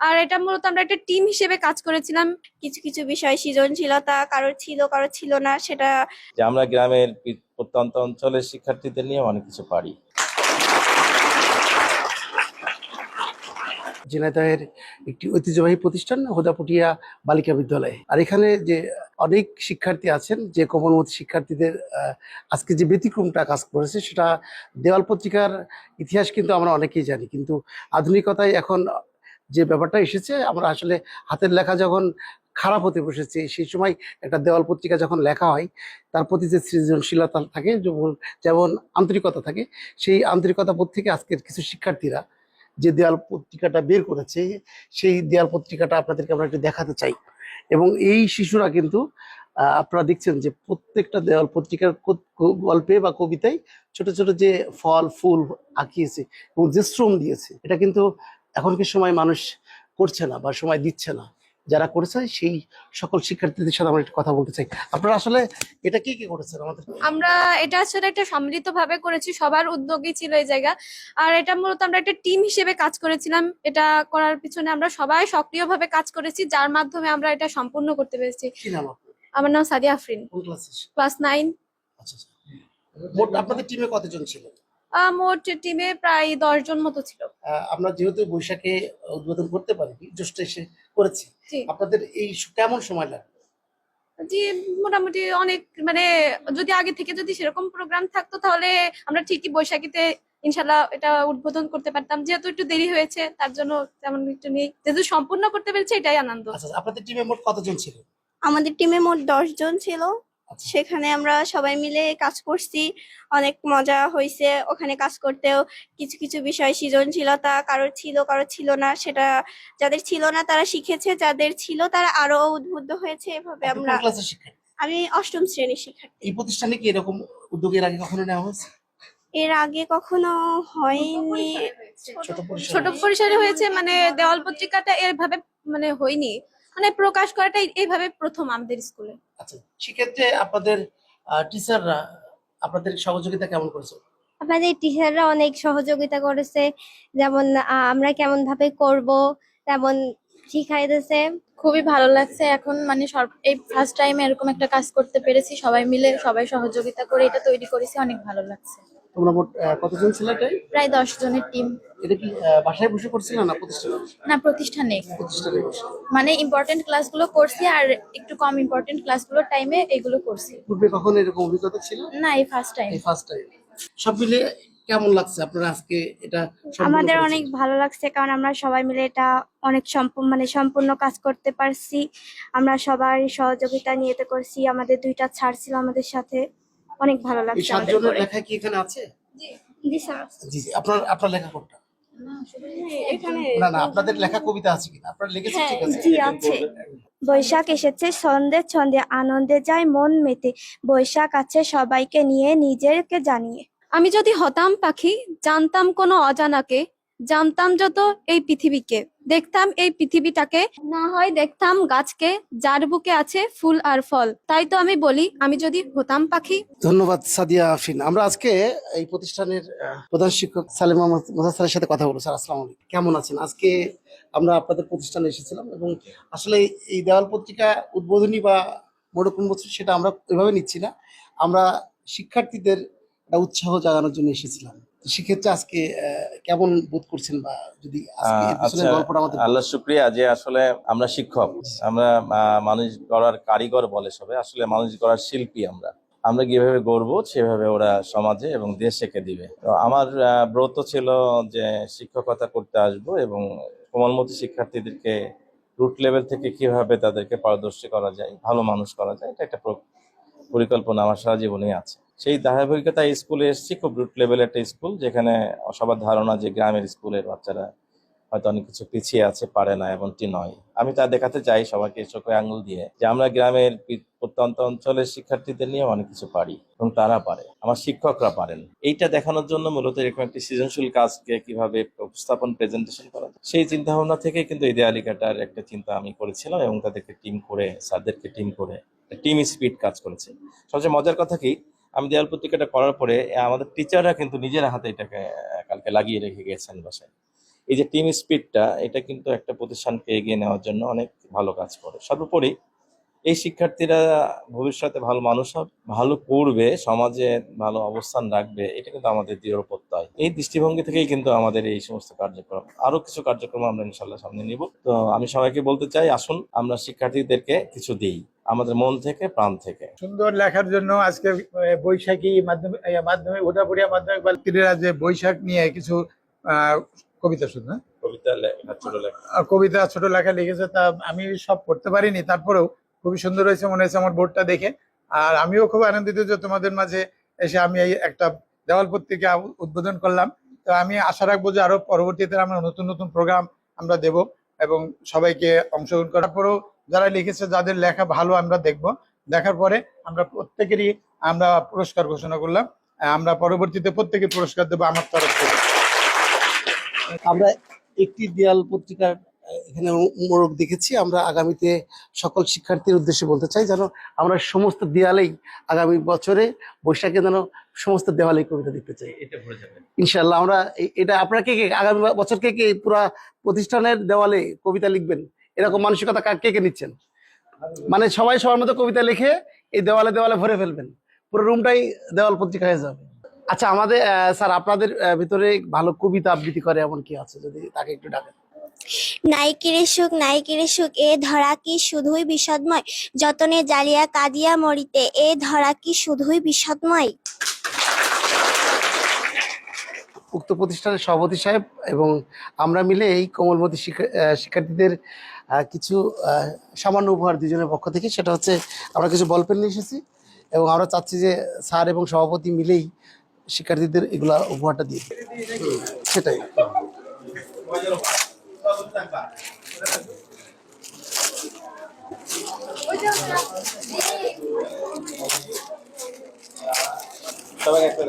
আর এটা মূলত আমরা একটা টিম হিসেবে কাজ করেছিলাম। কিছু কিছু বিষয় সৃজনশীলতা কারোর ছিল কারোর ছিল না সেটা যে আমরা গ্রামের প্রত্যন্ত অঞ্চলের শিক্ষার্থীদের নিয়ে অনেক কিছু পারি। ঝিনাইদহের একটি ঐতিহ্যবাহী প্রতিষ্ঠান হোদাপুটিয়া বালিকা বিদ্যালয়। আর এখানে যে অনেক শিক্ষার্থী আছেন যে কোমলমতি শিক্ষার্থীদের আজকে যে ব্যতিক্রমটা কাজ করেছে সেটা দেওয়াল পত্রিকার ইতিহাস কিন্তু আমরা অনেকেই জানি। কিন্তু আধুনিকতায় এখন যে ব্যাপারটা এসেছে, আমরা আসলে হাতের লেখা যখন খারাপ হতে বসেছে, সেই সময় একটা দেওয়াল পত্রিকা যখন লেখা হয়, তার প্রতি যে সৃজনশীলতা থাকে যেমন যেমন আন্তরিকতা থাকে, সেই আন্তরিকতা বোধ থেকে আজকের কিছু শিক্ষার্থীরা যে দেয়াল পত্রিকাটা বের করেছে, সেই দেয়াল পত্রিকাটা আপনাদেরকে আমরা একটু দেখাতে চাই। এবং এই শিশুরা কিন্তু আপনারা দেখছেন যে প্রত্যেকটা দেওয়াল পত্রিকার গল্পে বা কবিতায় ছোট ছোট যে ফল, ফুল আঁকিয়েছে এবং যে শ্রম দিয়েছে, এটা কিন্তু এখনকার সময় মানুষ করছে না বা সময় দিচ্ছে না। যারা করেছে সেই সকল শিক্ষার্থীদের সাথে আমরা একটু কথা বলতে চাই। আপনারা আসলে এটা কি কি করেছেন আমাদের? আমরা এটা আসলে একটা সম্মিলিত ভাবে করেছি সবার উদ্যোগই ছিল এই জায়গা। আর এটা মূলত আমরা একটা টিম হিসেবে কাজ করেছিলাম। এটা করার পিছনে আমরা সবাই সক্রিয়ভাবে কাজ করেছি যার মাধ্যমে আমরা এটা সম্পূর্ণ করতে পেরেছি। কি নাম আপনার? আমার নাম সাদিয়া আফরিন। ক্লাস? নাইন। আচ্ছা আচ্ছা। আপনাদের টিমে কতজন ছিল মোট টিমে প্রায় দশ জন মতো ছিল। আহ, আমরা যেহেতু বৈশাখে উদ্বোধন করতে পারিনি জ্যৈষ্ঠ এসে করেছি। আপনাদের এই কেমন সময় লাগে জি মোটামুটি অনেক মানে যদি আগে থেকে যদি সেরকম প্রোগ্রাম থাকতো তাহলে আমরা ঠিকই বৈশাখীতে ইনশাল্লাহ এটা উদ্বোধন করতে পারতাম। যেহেতু একটু দেরি হয়েছে তার জন্য তেমন একটু নেই। যেহেতু সম্পূর্ণ করতে পেরেছি এটাই আনন্দ। আচ্ছা আপনাদের টিমে মোট কতজন ছিল? আমাদের টিমে মোট দশ জন ছিল। আচ্ছা সেখানে আমরা সবাই মিলে কাজ করছি। অনেক মজা হয়েছে ওখানে কাজ করতেও। কিছু কিছু বিষয় সৃজনশীলতা কারোর ছিল কারোর ছিল না। সেটা যাদের ছিল না তারা শিখেছে যাদের ছিল তারা আরও উদ্বুদ্ধ হয়েছে এভাবে আমরা আমি অষ্টম শ্রেণির শিক্ষার্থী। এই প্রতিষ্ঠানে কি এরকম উদ্যোগের আগে কখনো নেওয়া হয়েছে? এর আগে কখনো হয়নি। ছোট পরিসরে? ছোট পরিসরে। হয়েছে মানে দেওয়াল পত্রিকাটা এভাবে মানে হয়নি। মানে প্রকাশ করাটা এইভাবে প্রথম আমাদের স্কুলে। আচ্ছা সেক্ষেত্রে আপনাদের টিচাররা আপনাদের সহযোগিতা কেমন করেছে? আমাদের টিচাররা অনেক সহযোগিতা করেছে। যেমন আহ, আমরা কেমন ভাবে করব তেমন শিখাইতেছে। খুবই ভালো লাগছে। এখন মানে এই ফার্স্ট টাইম এরকম একটা কাজ করতে পেরেছি। সবাই মিলে সবাই সহযোগিতা করে এটা তৈরি করেছি। অনেক ভালো লাগছে। তোমরা মোট কতজন ছিল এটাই? প্রায় দশ জনের টিম এটা কি বাসায় বসে করছিল না প্রতিষ্ঠানে? না প্রতিষ্ঠানে। প্রতিষ্ঠানে বসে। মানে ইম্পর্টেন্ট ক্লাসগুলো করছি আর একটু কম ইম্পর্টেন্ট ক্লাসগুলোর টাইমে এগুলো করছি। পূর্বে কখনো এরকম অভিজ্ঞতা ছিল? না এই ফার্স্ট টাইম এই ফার্স্ট টাইম সব মিলে কেমন লাগছে আপনারা আজকে এটা আমাদের অনেক ভালো লাগছে কারণ আমরা সবাই মিলে এটা অনেক সম্পূর্ণ মানে সম্পূর্ণ কাজ করতে পারছি। আমরা সবার সহযোগিতা নিয়ে করছি। আমাদের দুইটা ছাড় ছিল আমাদের সাথে। অনেক ভালো লাগছে আমাদের সাতজনের লেখা কি এখানে আছে? জি স্যার জি জি আপনার আপনার লেখা কোনটা? এখানে না না আপনাদের লেখা কবিতা আছে কিনা? আপনার লিখেছেন ঠিক আছে। জি আছে। বৈশাখ এসেছে ছন্দে ছন্দে আনন্দে যায় মন মেতে। বৈশাখ আছে সবাইকে নিয়ে নিজেকে জানিয়ে। আমি যদি হতাম পাখি জানতাম কোনো অজানাকে। জানতাম যত এই পৃথিবীকে। দেখতাম এই পৃথিবীটাকে, না হয় দেখতাম গাছকে, যার বুকে আছে ফুল আর ফল। তাই তো আমি বলি, আমি যদি হতাম পাখি। ধন্যবাদ, সাদিয়া আফরিন। আমরা আজকে এই প্রতিষ্ঠানের প্রধান শিক্ষক সালেম মোহাম্মদ সাথে কথা বলব। স্যার, আসসালামু আলাইকুম। কেমন আছেন? আজকে আমরা আপনাদের প্রতিষ্ঠানে এসেছিলাম এবং আসলে এই দেওয়াল পত্রিকা উদ্বোধনী বা মোড়ক উন্মোচন সেটা আমরা ওইভাবে নিচ্ছি না। আমরা শিক্ষার্থীদের একটা উৎসাহ জাগানোর জন্য এসেছিলাম। সেক্ষেত্রে আজকে কেমন বোধ করছেন বা যদি আচ্ছা গল্পটা আমাদের আল্লাহ শুক্রিয়া যে আসলে আমরা শিক্ষক আমরা মানুষ গড়ার কারিগর বলে সবে আসলে মানুষ গড়ার শিল্পী আমরা। আমরা কীভাবে গড়বো সেভাবে ওরা সমাজে এবং দেশকে দিবে। তো আমার ব্রত ছিল যে শিক্ষকতা করতে আসব এবং কোমলমতি শিক্ষার্থীদেরকে রুট লেভেল থেকে কীভাবে তাদেরকে পারদর্শী করা যায় ভালো মানুষ করা যায় এটা একটা পরিকল্পনা আমার সারা জীবনেই আছে। সেই ধারাবাহিকতা স্কুলে এসেছি, খুব রুট লেভেল একটা স্কুল, যেখানে সবার ধারণা যে গ্রামের স্কুলের বাচ্চারা হয়তো অনেক কিছু পিছিয়ে আছে, পারে না এমনটি নয়। আমি তা দেখাতে চাই সবাইকে চোখে আঙুল দিয়ে যে আমরা গ্রামের প্রত্যন্ত অঞ্চলের শিক্ষার্থীদের নিয়ে অনেক কিছু পারি এবং তারা পারে, আমার শিক্ষকরা পারেন। এইটা দেখানোর জন্য মূলত এরকম একটি সৃজনশীল কাজকে কীভাবে উপস্থাপন প্রেজেন্টেশন করা যায়, সেই চিন্তা ভাবনা থেকে কিন্তু এই দেয়ালিকাটার একটা চিন্তা আমি করেছিলাম এবং তাদেরকে টিম করে, স্যারদেরকে টিম করে টিম স্পিড কাজ করেছে। সবচেয়ে মজার কথা কি আমি দেয়াল পত্রিকাটা করার পরে, আমাদের টিচাররা কিন্তু নিজের হাতে এটাকে কালকে লাগিয়ে রেখে গেছেন বাসায়। এই যে টিম স্পিডটা এটা কিন্তু একটা প্রতিষ্ঠানকে এগিয়ে নেওয়ার জন্য অনেক ভালো কাজ করে। সর্বোপরি, এই শিক্ষার্থীরা ভবিষ্যতে ভালো মানুষ হবে ভালো করবে, সমাজে ভালো অবস্থান রাখবে, এটা কিন্তু আমাদের দৃঢ় প্রত্যয়। এই দৃষ্টিভঙ্গি থেকেই কিন্তু আমাদের এই সমস্ত কার্যক্রম, আরও কিছু কার্যক্রম আমরা ইনশাল্লাহ সামনে নিব। তো আমি সবাইকে বলতে চাই, আসুন, আমরা শিক্ষার্থীদেরকে কিছু দিই। আমাদের মন থেকে প্রাণ থেকে। সুন্দর লেখার জন্য আজকে বৈশাখী মাধ্যমে মাধ্যমে মাধ্যমিক ওঠাপুরিয়া মাধ্যমিক বালিকারা যে বৈশাখ নিয়ে কিছু কবিতা শুধু না কবিতা লেখা ছোট লেখা। কবিতা ছোট লেখা লিখেছে তা আমি সব পড়তে পারিনি। তারপরেও খুবই সুন্দর হয়েছে মনে হয়েছে আমার বোর্ডটা দেখে। আর আমিও খুব আনন্দিত যে তোমাদের মাঝে এসে আমি এই একটা দেওয়াল পত্রিকা উদ্বোধন করলাম। তো আমি আশা রাখব যে আরও পরবর্তীতে আমরা নতুন নতুন প্রোগ্রাম আমরা দেব এবং সবাইকে অংশগ্রহণ করার পরেও যারা লিখেছে যাদের লেখা ভালো আমরা দেখব। দেখার পরে আমরা প্রত্যেকেরই আমরা পুরস্কার ঘোষণা করলাম। আমরা পরবর্তীতে প্রত্যেকে পুরস্কার দেবো আমার তরফ থেকে। আমরা একটি দেয়াল পত্রিকার এখানে মোড়ক দেখেছি। আমরা আগামীতে সকল শিক্ষার্থীর উদ্দেশ্যে বলতে চাই যেন আমরা সমস্ত দেয়ালেই আগামী বছরে বৈশাখে যেন সমস্ত দেওয়ালে কবিতা দেখতে চাই। এটা ভরে যাবে ইনশাল্লাহ আমরা এটা আপনারা কে কে আগামী বছর কে কে পুরা প্রতিষ্ঠানের দেওয়ালে কবিতা লিখবেন? এরকম মানসিকতা কে কে নিচ্ছেন? মানে সবাই সবার মতো কবিতা লিখে এই দেওয়ালে দেওয়ালে ভরে ফেলবেন। পুরো রুমটাই দেওয়াল পত্রিকা হয়ে যাবে। আচ্ছা আমাদের স্যার আপনাদের ভিতরে ভালো কবিতা আবৃত্তি করে এমন কি আছে যদি তাকে একটু ডাকেন? নাইকিরে সুখ নাইকিরে সুখ এ ধরা কি শুধুই বিষদময়? যতনে জ্বালিয়া কাঁদিয়া মরিতে এ ধরা কি শুধুই বিষদময়? উক্ত প্রতিষ্ঠানের সভাপতি সাহেব এবং আমরা মিলে এই কোমলমতি শিক্ষার্থীদের কিছু সামান্য উপহার দুজনের পক্ষ থেকে। সেটা হচ্ছে, আমরা কিছু বল পেন নিয়ে এসেছি এবং আমরা চাচ্ছি যে স্যার এবং সভাপতি মিলেই শিক্ষার্থীদের এগুলা উপহারটা দিয়ে সেটাই। সবাই একটা